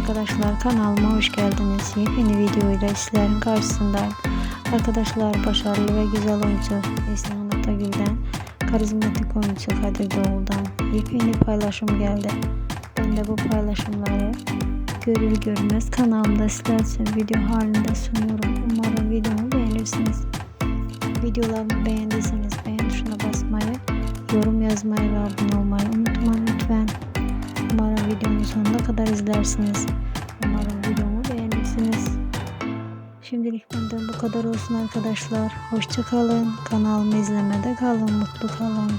arkadaşlar kanalıma hoş geldiniz. Yepyeni videoyla sizlerin karşısındayım. Arkadaşlar başarılı ve güzel oyuncu Neslihan Atagül'den karizmatik oyuncu Kadir Doğul'dan yepyeni paylaşım geldi. Ben de bu paylaşımları görür görmez kanalımda sizler için video halinde sunuyorum. Umarım videomu beğenirsiniz. Videolarımı beğendiyseniz beğen tuşuna basmayı, yorum yazmayı ve abone olmayı unutmayın izlersiniz. Umarım videomu beğenirsiniz. Şimdilik benden bu kadar olsun arkadaşlar. Hoşçakalın. Kanalımı izlemede kalın. Mutlu kalın.